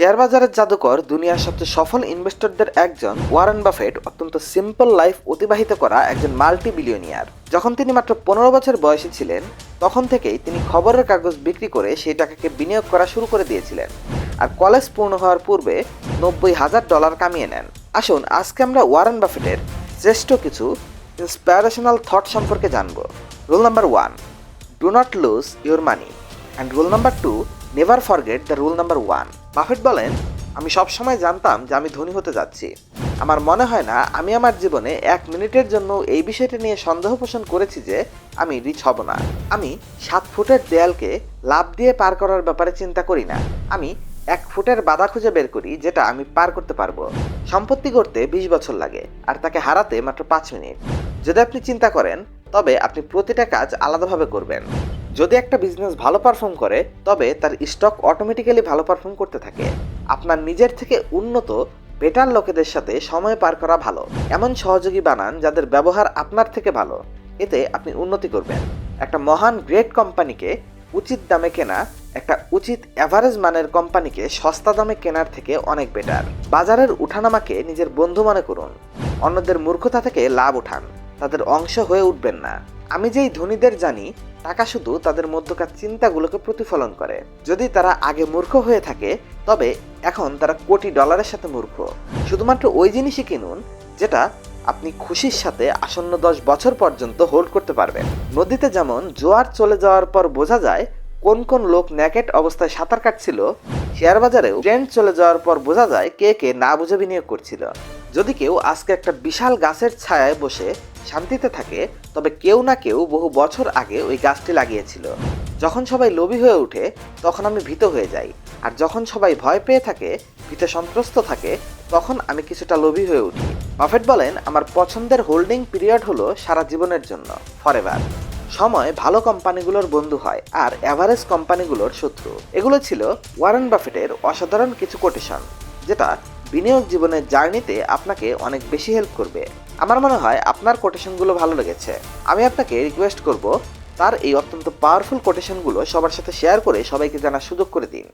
Share বাজারের জাদুকর দুনিয়ার সবচেয়ে সফল ইনভেস্টরদের একজন ওয়ারেন বাফেট অত্যন্ত সিম্পল লাইফ অতিবাহিত করা একজন মাল্টি বিলিয়নিয়ার যখন তিনি মাত্র পনেরো বছর বয়সী ছিলেন, তখন থেকেই তিনি খবরের কাগজ বিক্রি করে সেই টাকাকে বিনিয়োগ করা শুরু করে দিয়েছিলেন আর কলেজ পূর্ণ হওয়ার পূর্বে নব্বই হাজার ডলার কামিয়ে নেন। আসুন, আজকে আমরা ওয়ারেন বাফেটের শ্রেষ্ঠ কিছু ইন্সপায়ারেশনাল থট সম্পর্কে জানব। Rule number one do not lose your money and rule number two never forget the rule number one Buffett বলেন, আমি সবসময় জানতাম যে আমি ধনী হতে যাচ্ছি। আমার মনে হয় না আমি আমার জীবনে এক মিনিটের জন্য এই বিষয়টা নিয়ে সন্দেহ পোষণ করেছি যে আমি রিচ হব না। আমি সাত ফুটের দেয়ালকে লাভ দিয়ে পার করার ব্যাপারে চিন্তা করি না। আমি এক ফুটের বাধা খুঁজে বের করি যেটা আমি পার করতে পারব। সম্পত্তি করতে বিশ বছর লাগে, আর তাকে হারাতে মাত্র পাঁচ মিনিট। যদি আপনি চিন্তা করেন, তবে আপনি প্রতিটা কাজ আলাদাভাবে করবেন। যদি একটা বিজনেস ভালো পারফর্ম করে, তবে তার স্টক অটোমেটিক্যালি ভালো পারফর্ম করতে থাকে। আপনার নিজের থেকে উন্নত বেটার লোকেদের সাথে সময় পার করা ভালো। এমন সহযোগী বানান যাদের ব্যবহার আপনার থেকে ভালো। এতে আপনি উন্নতি করবেন। একটা মহান গ্রেট কোম্পানিকে উচিত দামে কেনা, একটা উচিত অ্যাভারেজ মানের কোম্পানিকে সস্তা দামে কেনার থেকে অনেক বেটার বাজারের উঠানামাকে নিজের বন্ধু মনে করুন। অন্যদের মূর্খতা থেকে লাভ উঠান। তাদের অংশ হয়ে উঠবেন না। আমি যেই ধনীদের জানি টাকা শুধু তাদের মধ্যকার চিন্তাগুলোকে প্রতিফলন করে। যদি তারা আগে মূর্খ হয়ে থাকে, তবে এখন তারা কোটি ডলারের সাথে মূর্খ। শুধুমাত্র ওই জিনিসই কিনুন, যেটা আপনি খুশির সাথে আসন্ন দশ বছর পর্যন্ত হোল্ড করতে পারবেন। নদীতে যেমন জোয়ার চলে যাওয়ার পর বোঝা যায়, কোন কোন লোক ন্যাকেট অবস্থায় সাঁতার কাটছিল, শেয়ার বাজারেও ট্রেন্ড চলে যাওয়ার পর বোঝা যায় কে কে না বুঝে বিনিয়োগ করছিল। যদি কেউ আজকে একটা বিশাল গাছের ছায়ায় বসে শান্তিতে থাকে, তবে কেউ না কেউ বহু বছর আগে ওই গাছটি লাগিয়েছিল। যখন সবাই লোভী হয়ে ওঠে, তখন আমি ভীত হয়ে যাই। আর যখন সবাই ভয় পেয়ে থাকে, ভীত সন্ত্রস্ত থাকে, তখন আমি কিছুটা লোভী হয়ে উঠি। বাফেট বলেন, আমার পছন্দের হোল্ডিং পিরিয়ড হলো সারা জীবনের জন্য ফরএভার সময় ভালো কোম্পানিগুলোর বন্ধু হয়, আর অ্যাভারেজ কোম্পানিগুলোর শত্রু। এগুলো ছিল ওয়ারেন বাফেটের অসাধারণ কিছু কোটেশন, যেটা বিনিয়োগ জীবনের জার্নিতে আপনাকে অনেক বেশি হেল্প করবে। আমার মনে হয় আপনার কোটেশনগুলো ভালো লেগেছে। আমি আপনাকে রিকোয়েস্ট করব, তার এই অত্যন্ত পাওয়ারফুল কোটেশনগুলো সবার সাথে শেয়ার করে সবাইকে জানার সুযোগ করে দিন।